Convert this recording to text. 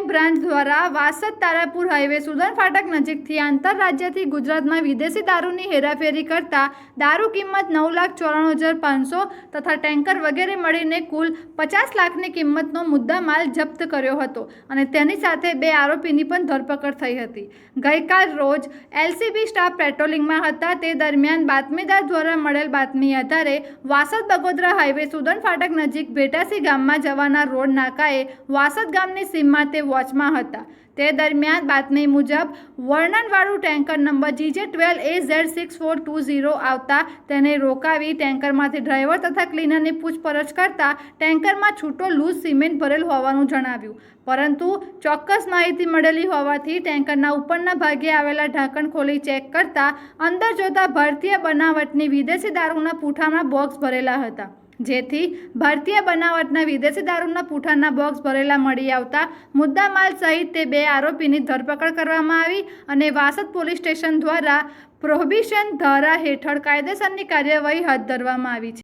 Crime branch દ્વારા Vasad Tarapur highway Sudan ફાટક નજીકથી આંતરરાજ્યથી ગુજરાતમાં વિદેશી દારૂની હેરાફેરી કરતા દારૂ કિંમત નવ લાખ ચોરાણું હજાર પાંચસો તથા ટેન્કર વગેરે મળીને કુલ પચાસ લાખની કિંમતનો મુદ્દામાલ જપ્ત કર્યો હતો અને તેની સાથે બે આરોપીની પણ ધરપકડ થઈ હતી. ગઈકાલ રોજ એલસીબી સ્ટાફ પેટ્રોલિંગમાં હતા. તે દરમિયાન બાતમીદાર દ્વારા મળેલ બાતમી આધારે વાસદ બગોદરા હાઈવે સુદન ફાટક નજીક ભેટાસી ગામમાં જવાના રોડ નાકાએ વાસદ ગામની સીમમાં તે વોચમાં હતા. તે દરમિયાન બાતમી મુજબ, વર્ણનવાળું tanker number GJ twelve A Z six four two zero આવતા તેને રોકાવી ટેન્કરમાંથી ડ્રાઈવર તથા ક્લીનરની પૂછપરછ કરતા ટેન્કરમાં છૂટો લૂઝ સિમેન્ટ ભરેલ હોવાનું જણાવ્યું. પરંતુ ચોક્કસ માહિતી મળેલી હોવાથી ટેન્કરના ઉપરના ભાગે આવેલા ઢાંકણ ખોલી ચેક કરતા અંદર જોતા ભારતીય બનાવટની વિદેશી દારૂના પૂઠામાં બોક્સ ભરેલા હતા. જેથી ભારતીય બનાવટના વિદેશી દારૂના પૂઠાના બોક્સ ભરેલા મળી આવતા મુદ્દામાલ સહિત તે બે આરોપીની ધરપકડ કરવામાં આવી અને વાસદ પોલીસ સ્ટેશન દ્વારા પ્રોહિબિશન ધારા હેઠળ કાયદેસરની કાર્યવાહી હાથ ધરવામાં આવી છે.